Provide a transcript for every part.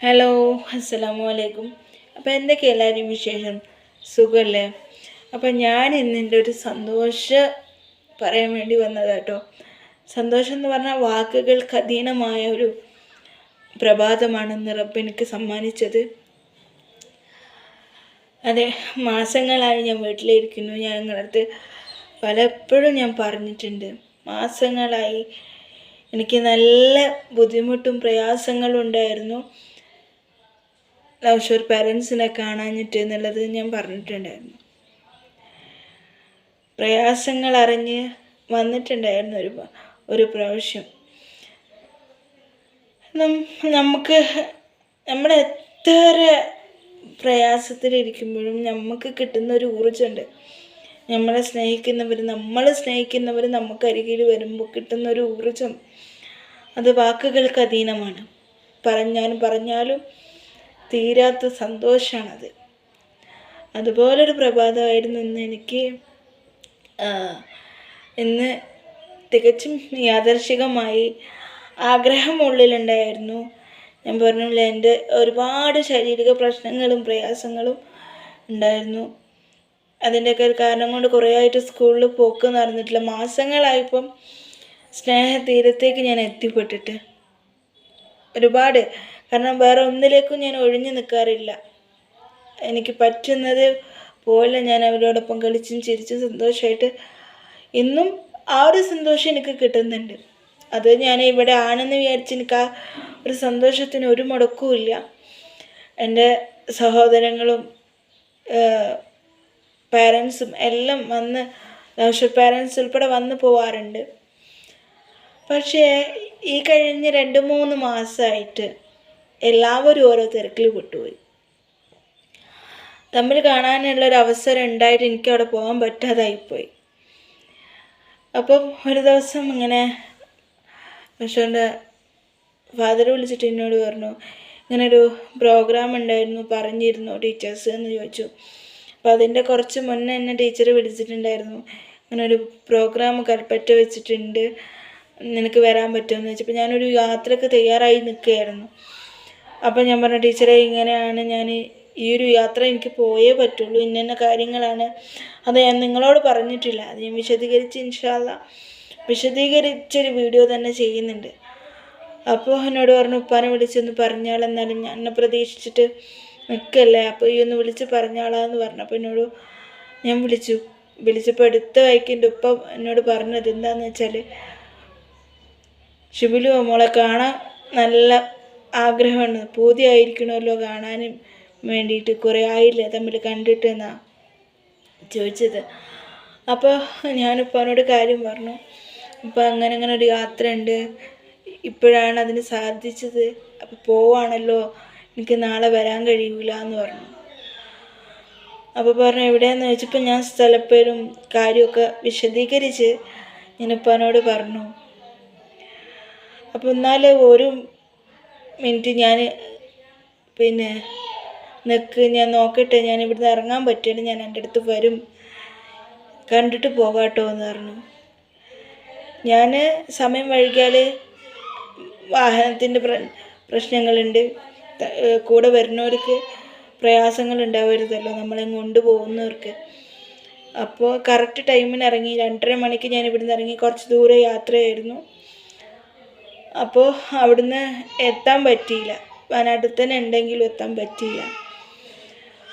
Hello അസ്സലാമു അലൈക്കും അപ്പോൾ എന്തൊക്കെ എല്ലാവരും വിശേഷം? സുഖമല്ലേ അപ്പോൾ ഞാൻ ഇന്ന് എന്റെ ഒരു സന്തോഷം പറയാൻ വേണ്ടി വന്നത് കേട്ടോ. സന്തോഷം എന്ന് പറഞ്ഞാൽ വാക്കുകൾക്ക് അധീനമായ ഒരു പ്രഭാതമാണ് നിറപ്പ് എനിക്ക് സമ്മാനിച്ചത്. അതെ മാസങ്ങളായി ഞാൻ വീട്ടിലിരിക്കുന്നു. ഞാൻ നിങ്ങളടുത്ത് പലപ്പോഴും ഞാൻ പറഞ്ഞിട്ടുണ്ട്. മാസങ്ങളായി എനിക്ക് നല്ല ബുദ്ധിമുട്ടും പ്രയാസങ്ങളും ഉണ്ടായിരുന്നു. ലവ് ഷോർ പാരൻസിനെ കാണാഞ്ഞിട്ട് എന്നുള്ളത് ഞാൻ പറഞ്ഞിട്ടുണ്ടായിരുന്നു. പ്രയാസങ്ങൾ അറിഞ്ഞ് വന്നിട്ടുണ്ടായിരുന്നു ഒരു ഒരു പ്രാവശ്യം. നമുക്ക് നമ്മൾ എത്ര പ്രയാസത്തിലിരിക്കുമ്പോഴും നമുക്ക് കിട്ടുന്ന ഒരു ഊർജമുണ്ട്. നമ്മളെ സ്നേഹിക്കുന്നവർ നമ്മൾ സ്നേഹിക്കുന്നവർ നമുക്ക് അരികിൽ വരുമ്പോൾ കിട്ടുന്ന ഒരു ഊർജം. അത് വാക്കുകൾക്ക് അധീനമാണ്. പറഞ്ഞാലും പറഞ്ഞാലും തീരാത്ത സന്തോഷമാണത് അതുപോലൊരു പ്രഭാതമായിരുന്നു ഇന്ന് എനിക്ക് ഇന്ന് തികച്ചും യാദർശികമായി ആഗ്രഹം ഉള്ളിലുണ്ടായിരുന്നു. ഞാൻ പറഞ്ഞില്ല എന്റെ ഒരുപാട് ശാരീരിക പ്രശ്നങ്ങളും പ്രയാസങ്ങളും ഉണ്ടായിരുന്നു. അതിന്റെയൊക്കെ ഒരു കാരണം കൊണ്ട് കുറേ ആയിട്ട് സ്കൂളിൽ പോക്ക് നടന്നിട്ടില്ല. മാസങ്ങളായപ്പം സ്നേഹതീരത്തേക്ക് ഞാൻ എത്തിപ്പെട്ടിട്ട് ഒരുപാട് കാരണം വേറെ ഒന്നിലേക്കും ഞാൻ ഒഴിഞ്ഞു നിൽക്കാറില്ല എനിക്ക് പറ്റുന്നത് പോലെ ഞാൻ അവരോടൊപ്പം കളിച്ചും ചിരിച്ചും സന്തോഷമായിട്ട് ഇന്നും ആ ഒരു സന്തോഷം എനിക്ക് കിട്ടുന്നുണ്ട്. അത് ഞാൻ ഇവിടെ ആണെന്ന് വിചാരിച്ച് എനിക്ക് ആ ഒരു സന്തോഷത്തിന് ഒരു മുടക്കവുമില്ല എന്റെ സഹോദരങ്ങളും പാരൻസും എല്ലാം വന്ന് ലൗഷർ പാരൻസ് ഉൾപ്പെടെ വന്ന് പോവാറുണ്ട്. പക്ഷേ ഈ കഴിഞ്ഞ രണ്ട് മൂന്ന് മാസമായിട്ട് എല്ലാവരും ഓരോ തിരക്കിൽ പെട്ടുപോയി. തമ്മിൽ കാണാനുള്ള ഒരു അവസരം ഉണ്ടായിട്ട് എനിക്ക് അവിടെ പോകാൻ പറ്റാതായിപ്പോയി. അപ്പം ഒരു ദിവസം ഇങ്ങനെ പക്ഷേ ഫാദർ വിളിച്ചിട്ട് എന്നോട് പറഞ്ഞു ഇങ്ങനെ ഒരു പ്രോഗ്രാം ഉണ്ടായിരുന്നു പറഞ്ഞിരുന്നു ടീച്ചേഴ്സ് എന്ന് ചോദിച്ചു. അപ്പോൾ അതിന്റെ കുറച്ച് മുന്നേ എന്നെ ടീച്ചർ വിളിച്ചിട്ടുണ്ടായിരുന്നു. ഇങ്ങനെ ഒരു പ്രോഗ്രാം കൽപ്പറ്റ വെച്ചിട്ടുണ്ട്. നിനക്ക് വരാൻ പറ്റുമെന്ന് ചോദിച്ചപ്പോൾ ഞാനൊരു യാത്രയ്ക്ക് തയ്യാറായി നിൽക്കുകയായിരുന്നു. അപ്പോൾ ഞാൻ പറഞ്ഞു ടീച്ചറെ ഇങ്ങനെയാണ് ഞാൻ ഈ ഒരു യാത്ര എനിക്ക് പോയേ പറ്റുള്ളൂ. ഇന്ന കാര്യങ്ങളാണ്. അത് ഞാൻ നിങ്ങളോട് പറഞ്ഞിട്ടില്ല. അത് ഞാൻ വിശദീകരിച്ച് ഇൻഷാല്ല വിശദീകരിച്ചൊരു വീഡിയോ തന്നെ ചെയ്യുന്നുണ്ട്. അപ്പോൾ എന്നോട് പറഞ്ഞു ഉപ്പാനെ വിളിച്ചൊന്ന് പറഞ്ഞാളെന്നാലും ഞാൻ എന്നെ പ്രതീക്ഷിച്ചിട്ട് നിൽക്കല്ലേ അപ്പോൾ ഈ ഒന്ന് വിളിച്ച് പറഞ്ഞാളാന്ന് പറഞ്ഞു. അപ്പോൾ എന്നോട് ഞാൻ വിളിച്ചു. വിളിച്ചപ്പോൾ എടുത്ത വൈക്കിന്റെ ഉപ്പ എന്നോട് പറഞ്ഞത് എന്താണെന്ന് വെച്ചാൽ ഷിബിലു മോളെ കാണാൻ നല്ല ആഗ്രഹമാണ്. പൂതിയായിരിക്കണമല്ലോ കാണാനും വേണ്ടിയിട്ട്. കുറേ ആയില്ലേ തമ്മിൽ കണ്ടിട്ട് എന്നാ ചോദിച്ചത്. അപ്പോൾ ഞാനിപ്പോൾ അവനോട് കാര്യം പറഞ്ഞു. ഇപ്പോൾ അങ്ങനെ അങ്ങനെ ഒരു യാത്ര ഉണ്ട് ഇപ്പോഴാണ് അതിന് സാധിച്ചത്. അപ്പോൾ പോവാണല്ലോ. എനിക്ക് നാളെ വരാൻ കഴിയൂല എന്ന് പറഞ്ഞു. അപ്പോൾ പറഞ്ഞു എവിടെയാന്ന് ചോദിച്ചപ്പോൾ ഞാൻ സ്ഥലപ്പേരും കാര്യമൊക്കെ വിശദീകരിച്ച് ഞാനിപ്പോൾ അവനോട് പറഞ്ഞു. അപ്പോൾ എന്നാൽ ഒരു മിനിറ്റ് ഞാൻ പിന്നെ നിൽക്ക് ഞാൻ നോക്കട്ടെ ഞാൻ ഇവിടുന്ന് ഇറങ്ങാൻ പറ്റുകയാണ് ഞാൻ എന്റെ അടുത്ത് വരും. കണ്ടിട്ട് പോകാട്ടോ എന്ന് പറഞ്ഞു. ഞാൻ സമയം വൈകിയാൽ വാഹനത്തിന്റെ പ്ര പ്രശ്നങ്ങളുണ്ട്. കൂടെ വരുന്നവർക്ക് പ്രയാസങ്ങൾ ഉണ്ടാവരുതല്ലോ നമ്മളെ കൊണ്ടുപോകുന്നവർക്ക്. അപ്പോൾ കറക്റ്റ് ടൈമിന് ഇറങ്ങി രണ്ടര മണിക്ക് ഞാൻ ഇവിടുന്ന് ഇറങ്ങി കുറച്ച് ദൂരെ യാത്രയായിരുന്നു. അപ്പോൾ അവിടുന്ന് എത്താൻ പറ്റിയില്ല. വയനാട്ടിൽ തന്നെ ഉണ്ടെങ്കിലും എത്താൻ പറ്റിയില്ല.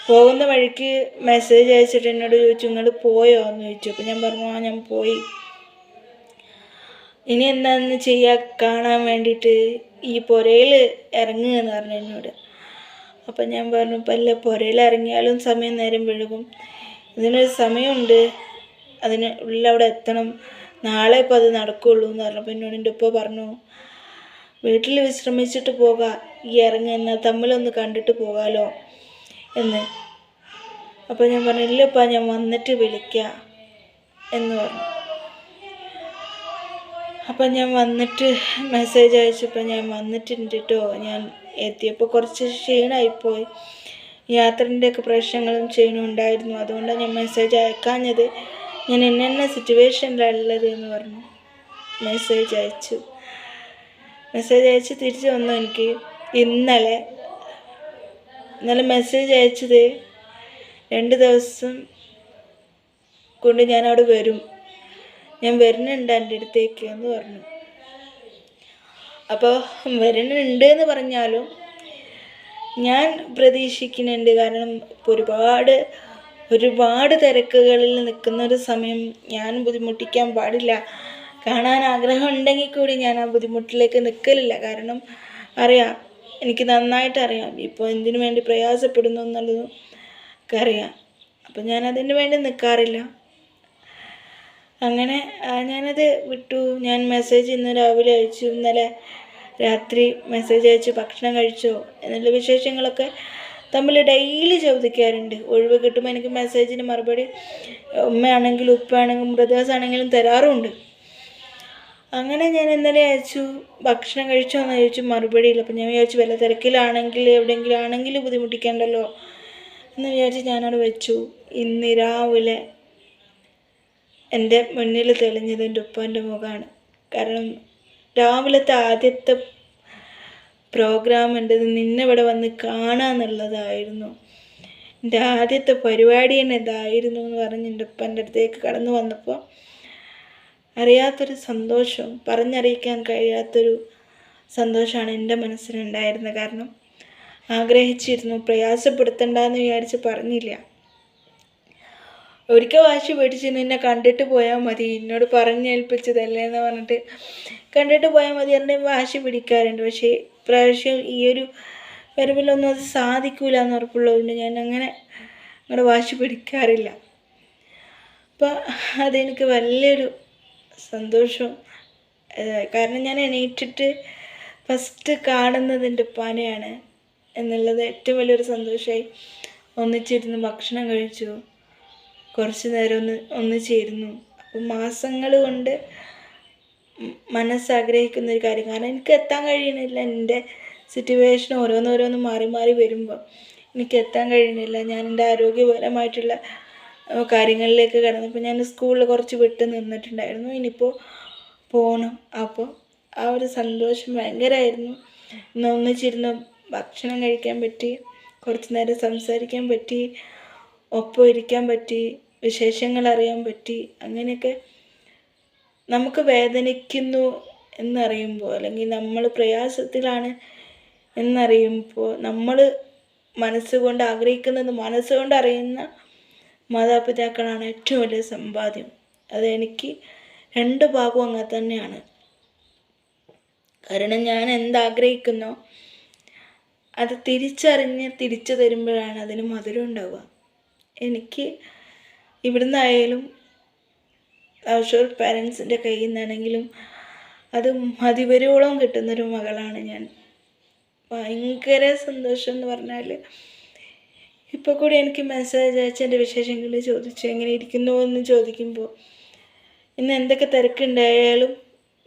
പോകുന്ന വഴിക്ക് മെസ്സേജ് അയച്ചിട്ട് എന്നോട് ചോദിച്ചു നിങ്ങൾ പോയോ? എന്ന് ചോദിച്ചു. അപ്പോൾ ഞാൻ പറഞ്ഞു ആ ഞാൻ പോയി. ഇനി എന്താണെന്ന് ചെയ്യാ കാണാൻ വേണ്ടിയിട്ട് ഈ പുരയിൽ ഇറങ്ങുക എന്ന് പറഞ്ഞു എന്നോട്. അപ്പം ഞാൻ പറഞ്ഞു ഇപ്പം അല്ല പുരയിൽ ഇറങ്ങിയാലും സമയം നേരം വിഴുകും. ഇതിനൊരു സമയമുണ്ട്. അതിന് ഉള്ളിൽ അവിടെ എത്തണം. നാളെ ഇപ്പം അത് നടക്കുകയുള്ളൂ എന്ന് പറഞ്ഞപ്പോൾ എന്നോട് എന്റെ ഉപ്പ പറഞ്ഞു വീട്ടിൽ വിശ്രമിച്ചിട്ട് പോകാം. ഈ ഇറങ്ങി എന്നാൽ തമ്മിലൊന്ന് കണ്ടിട്ട് പോകാലോ എന്ന്. അപ്പോൾ ഞാൻ പറഞ്ഞു ഇല്ലപ്പാ ഞാൻ വന്നിട്ട് വിളിക്കാം എന്ന് പറഞ്ഞു. അപ്പം ഞാൻ വന്നിട്ട് മെസ്സേജ് അയച്ചപ്പോൾ ഞാൻ വന്നിട്ടുണ്ട് കേട്ടോ ഞാൻ എത്തിയപ്പോൾ കുറച്ച് ക്ഷീണമായിപ്പോയി യാത്രന്റെയൊക്കെ പ്രശ്നങ്ങളും ക്ഷീണവും ഉണ്ടായിരുന്നു. അതുകൊണ്ടാണ് ഞാൻ മെസ്സേജ് അയക്കാഞ്ഞത്. ഞാൻ എന്നെ സിറ്റുവേഷനിലുള്ളത് എന്ന് പറഞ്ഞു. മെസ്സേജ് അയച്ചു. മെസ്സേജ് അയച്ച് തിരിച്ചു വന്നു എനിക്ക്. ഇന്നലെ. ഇന്നലെ മെസ്സേജ് അയച്ചത് രണ്ട് ദിവസം കൊണ്ട് ഞാൻ അവിടെ വരും. ഞാൻ വരുന്നുണ്ട് എന്റെ അടുത്തേക്ക് എന്ന് പറഞ്ഞു. അപ്പോൾ വരുന്നുണ്ട് എന്ന് പറഞ്ഞാലും ഞാൻ പ്രതീക്ഷിക്കുന്നുണ്ട്. കാരണം ഇപ്പോൾ ഒരുപാട് ഒരുപാട് തിരക്കുകളിൽ നിൽക്കുന്ന ഒരു സമയം ഞാൻ ബുദ്ധിമുട്ടിക്കാൻ പാടില്ല. കാണാൻ ആഗ്രഹം ഉണ്ടെങ്കിൽ കൂടി ഞാൻ ആ ബുദ്ധിമുട്ടിലേക്ക് നിൽക്കലില്ല. കാരണം അറിയാം എനിക്ക് നന്നായിട്ട് അറിയാം. ഇപ്പോൾ എന്തിനു വേണ്ടി പ്രയാസപ്പെടുന്നു എന്നുള്ളത് ഒക്കെ അറിയാം അപ്പം ഞാൻ അതിന് വേണ്ടി നിൽക്കാറില്ല. അങ്ങനെ ഞാനത് വിട്ടു. ഞാൻ മെസ്സേജ് ഇന്ന് രാവിലെ അയച്ചു. ഇന്നലെ രാത്രി മെസ്സേജ് അയച്ചു. ഭക്ഷണം കഴിച്ചോ. എന്നുള്ള വിശേഷങ്ങളൊക്കെ തമ്മിൽ ഡെയിലി ചോദിക്കാറുണ്ട്. ഒഴിവ് കിട്ടുമ്പോൾ എനിക്ക് മെസ്സേജിന് മറുപടി ഉമ്മയാണെങ്കിലും ഉപ്പയാണെങ്കിലും ബ്രദേഴ്സ് ആണെങ്കിലും തരാറുമുണ്ട്. അങ്ങനെ ഞാൻ ഇന്നലെ അയച്ചു ഭക്ഷണം കഴിച്ചോ എന്ന് ചോദിച്ചു മറുപടിയില്ല. അപ്പം ഞാൻ വിചാരിച്ചു വല്ല തിരക്കിലാണെങ്കിൽ എവിടെയെങ്കിലും ആണെങ്കിൽ ബുദ്ധിമുട്ടിക്കണ്ടല്ലോ എന്ന് വിചാരിച്ച് ഞാനവിടെ വെച്ചു. ഇന്ന് രാവിലെ എന്റെ മുന്നിൽ തെളിഞ്ഞത് എന്റെ ഉപ്പാന്റെ മുഖമാണ്. കാരണം രാവിലത്തെ ആദ്യത്തെ പ്രോഗ്രാം എന്റെത് നിന്നെ ഇവിടെ വന്ന് കാണാന്നുള്ളതായിരുന്നു. എന്റെ ആദ്യത്തെ പരിപാടി തന്നെ ഇതായിരുന്നു എന്ന് പറഞ്ഞ് എന്റെ ഉപ്പന്റെ അടുത്തേക്ക് കടന്നു വന്നപ്പോൾ അറിയാത്തൊരു സന്തോഷം പറഞ്ഞറിയിക്കാൻ കഴിയാത്തൊരു സന്തോഷമാണ് എന്റെ മനസ്സിലുണ്ടായിരുന്നത് കാരണം. ആഗ്രഹിച്ചിരുന്നു പ്രയാസപ്പെടുത്തണ്ടെന്ന് വിചാരിച്ച് പറഞ്ഞില്ല. ഒരിക്കൽ വാശി പേടിച്ച് നിന്നെ കണ്ടിട്ട് പോയാൽ മതി എന്നോട് പറഞ്ഞേൽപ്പിച്ചതല്ലേ എന്ന് പറഞ്ഞിട്ട് കണ്ടിട്ട് പോയാൽ മതി എന്നെ വാശി പിടിക്കാറുണ്ട്. പക്ഷേ പ്രാവശ്യം ഈ ഒരു വരവിലൊന്നും അത് സാധിക്കൂല എന്ന് ഉറപ്പുള്ളതുകൊണ്ട് ഞാൻ അങ്ങനെ അങ്ങോട്ട് വാശി പിടിക്കാറില്ല. അപ്പോൾ അതെനിക്ക് വലിയൊരു സന്തോഷം. കാരണം ഞാൻ എണീറ്റിട്ട് ഫസ്റ്റ് കാണുന്നത് എന്റെ ഉപ്പാനെയാണ് എന്നുള്ളത് ഏറ്റവും വലിയൊരു സന്തോഷമായി ഒന്നിച്ചിരുന്ന് ഭക്ഷണം കഴിച്ചു. കുറച്ച് നേരം ഒന്ന് ഒന്നിച്ചിരുന്നു. അപ്പം മാസങ്ങൾ കൊണ്ട് മനസ്സാഗ്രഹിക്കുന്ന ഒരു കാര്യം. കാരണം എനിക്ക് എത്താൻ കഴിയണില്ല. എന്റെ സിറ്റുവേഷൻ ഓരോന്നോരോന്ന് മാറി മാറി വരുമ്പോൾ എനിക്ക് എത്താൻ കഴിയണില്ല. ഞാൻ എന്റെ ആരോഗ്യപരമായിട്ടുള്ള ഏഹ് കടന്നു. കടന്നപ്പോൾ ഞാൻ സ്കൂളിൽ കുറച്ച് വിട്ട് നിന്നിട്ടുണ്ടായിരുന്നു. ഇനിയിപ്പോൾ പോകണം അപ്പോൾ ആ ഒരു സന്തോഷം ഭയങ്കരമായിരുന്നു ഇന്ന് ഒന്നിച്ചിരുന്ന് ഭക്ഷണം കഴിക്കാൻ പറ്റി കുറച്ച് നേരം സംസാരിക്കാൻ പറ്റി ഒപ്പം ഇരിക്കാൻ പറ്റി വിശേഷങ്ങൾ അറിയാൻ പറ്റി അങ്ങനെയൊക്കെ നമുക്ക് വേദനിക്കുന്നു എന്നറിയുമ്പോൾ അല്ലെങ്കിൽ നമ്മൾ പ്രയാസത്തിലാണ് എന്നറിയുമ്പോൾ നമ്മൾ മനസ്സുകൊണ്ട് ആഗ്രഹിക്കുന്നത് മനസ്സുകൊണ്ട് അറിയുന്ന മാതാപിതാക്കളാണ് ഏറ്റവും വലിയ സമ്പാദ്യം. അത് എനിക്ക് രണ്ട് ഭാഗവും അങ്ങനെ തന്നെയാണ്. കാരണം ഞാൻ എന്താഗ്രഹിക്കുന്നു അത് തിരിച്ചറിഞ്ഞ് തിരിച്ചു തരുമ്പോഴാണ് അതിന് മധുരം ഉണ്ടാവുക. എനിക്ക് ഇവിടുന്നായാലും ഷുവർ പാരൻസിന്റെ കയ്യിൽ നിന്നാണെങ്കിലും അത് മതിവരോളം കിട്ടുന്നൊരു മകളാണ് ഞാൻ. ഭയങ്കര സന്തോഷം എന്ന് പറഞ്ഞാൽ ഇപ്പോൾ കൂടി എനിക്ക് മെസ്സേജ് അയച്ച് എന്റെ വിശേഷങ്ങൾ ചോദിച്ചു എങ്ങനെ ഇരിക്കുന്നു എന്ന് ചോദിക്കുമ്പോൾ ഇന്ന് എന്തൊക്കെ തിരക്കുണ്ടായാലും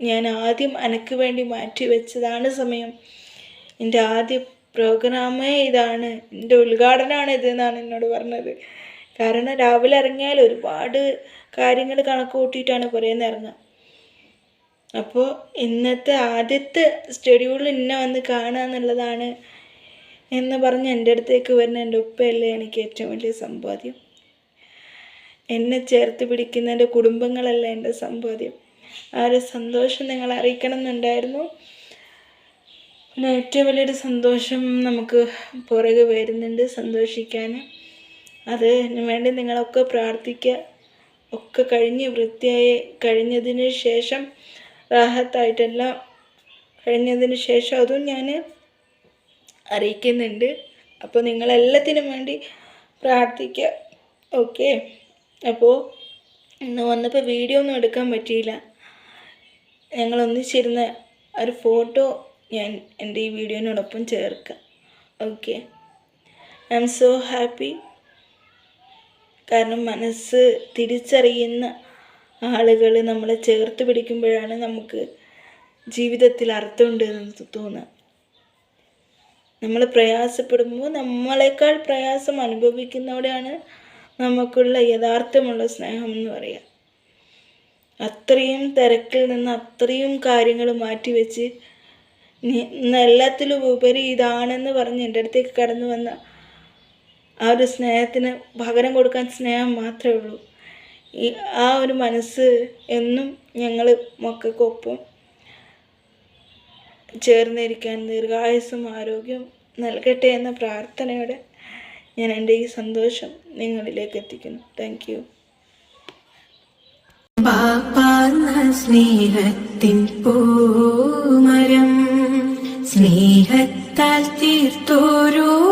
ഞാൻ ആദ്യം അനക്ക് വേണ്ടി മാറ്റി വെച്ചതാണ് സമയം. എന്റെ ആദ്യ പ്രോഗ്രാമേ ഇതാണ്. എന്റെ ഉദ്ഘാടനമാണ് ഇത് എന്നാണ് എന്നോട് പറഞ്ഞത്. കാരണം രാവിലെ ഇറങ്ങിയാൽ ഒരുപാട് കാര്യങ്ങൾ കണക്ക് കൂട്ടിയിട്ടാണ് പുറേന്ന് ഇറങ്ങുക. അപ്പോൾ ഇന്നത്തെ ആദ്യത്തെ ഷെഡ്യൂൾ ഇന്നെ വന്ന് കാണുക എന്നുള്ളതാണ് എന്ന് പറഞ്ഞ് എന്റെ അടുത്തേക്ക് വരുന്ന എന്റെ ഉപ്പയല്ലേ എനിക്ക് ഏറ്റവും വലിയ സമ്പാദ്യം? എന്നെ ചേർത്ത് പിടിക്കുന്ന എന്റെ കുടുംബങ്ങളല്ല എന്റെ സമ്പാദ്യം? ആ ഒരു സന്തോഷം നിങ്ങൾ അറിയിക്കണം എന്നുണ്ടായിരുന്നു പിന്നെ ഏറ്റവും വലിയൊരു സന്തോഷം നമുക്ക് പുറകെ വരുന്നുണ്ട് സന്തോഷിക്കാൻ. അതിന് വേണ്ടി നിങ്ങളൊക്കെ പ്രാർത്ഥിക്കുക. ഒക്കെ കഴിഞ്ഞ് വൃത്തിയായി കഴിഞ്ഞതിന് ശേഷം റാഹത്തായിട്ടെല്ലാം കഴിഞ്ഞതിന് ശേഷം അതും ഞാൻ അറിയിക്കുന്നുണ്ട്. അപ്പോൾ നിങ്ങളെല്ലാത്തിനും വേണ്ടി പ്രാർത്ഥിക്കുക ഓക്കെ? അപ്പോൾ ഇന്ന് വന്നപ്പോൾ വീഡിയോ ഒന്നും എടുക്കാൻ പറ്റിയില്ല. ഞങ്ങൾ ഒന്നിച്ചിരുന്ന ഒരു ഫോട്ടോ ഞാൻ എന്റെ ഈ വീഡിയോനോടൊപ്പം ചേർക്കാം. Okay? I am so happy. കാരണം മനസ്സ് തിരിച്ചറിയുന്ന ആളുകൾ നമ്മളെ ചേർത്ത് പിടിക്കുമ്പോഴാണ് നമുക്ക് ജീവിതത്തിൽ അർത്ഥമുണ്ട് എന്ന് തോന്നുക. നമ്മൾ പ്രയാസപ്പെടുമ്പോൾ നമ്മളെക്കാൾ പ്രയാസം അനുഭവിക്കുന്നവിടെയാണ് നമുക്കുള്ള യഥാർത്ഥമുള്ള സ്നേഹം എന്ന് പറയുക. അത്രയും തിരക്കിൽ നിന്ന് അത്രയും കാര്യങ്ങൾ മാറ്റിവെച്ച് എല്ലാത്തിലും ഉപരി ഇതാണെന്ന് പറഞ്ഞ് എന്റെ അടുത്തേക്ക് കടന്നു വന്ന ആ ഒരു സ്നേഹത്തിന് പകരം കൊടുക്കാൻ സ്നേഹം മാത്രമേ ഉള്ളൂ. ഈ ആ ഒരു മനസ്സ് എന്നും ഞങ്ങൾ മക്കൾക്കൊപ്പം ചേർന്നിരിക്കാൻ ദീർഘായുസ്സും ആരോഗ്യവും നൽകട്ടെ എന്ന പ്രാർത്ഥനയോടെ ഞാൻ എന്റെ ഈ സന്തോഷം നിങ്ങളിലേക്ക് എത്തിക്കുന്നു. താങ്ക് യു സ്നേഹത്തിൻ പൂമരം സ്നേഹത്താൽ തീർത്തോരു